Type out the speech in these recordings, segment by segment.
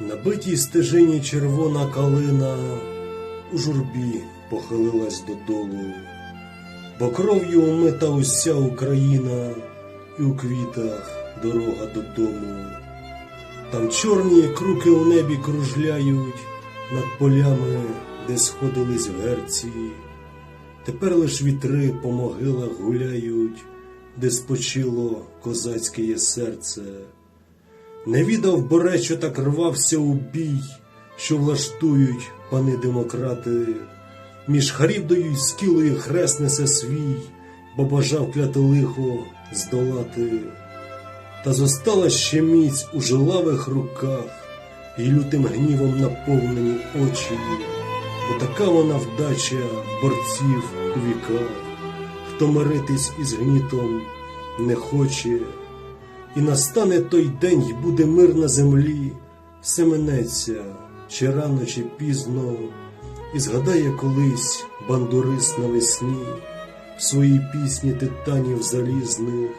На битій стежині червона калина у журбі похилилась додолу, бо кров'ю умита уся Україна, і у квітах дорога додому. Там чорні круки у небі кружляють над полями, де сходились герці. Тепер лиш вітри по могилах гуляють, де спочило козацьке серце. Не відав боре, що так рвався у бій, що влаштують пани демократи. Між Харівдою й скілою хрест несе свій, бо бажав кляте лихо здолати. Та зостала ще міць у жилавих руках, і лютим гнівом наповнені очі, бо така вона вдача борців у віках, хто миритись із гнітом не хоче. І настане той день, й буде мир на землі, все минеться, чи рано, чи пізно, і згадає колись бандурис навесні в своїй пісні титанів залізних,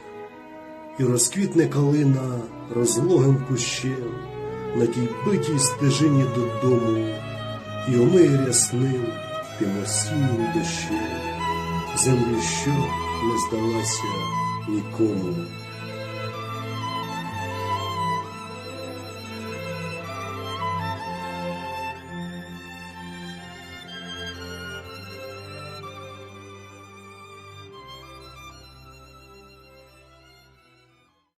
і розквітне калина розлогим кущем на тій битій стежині додому, і омиє рясним тим осіннім дощем. Землю, що не здалася нікому.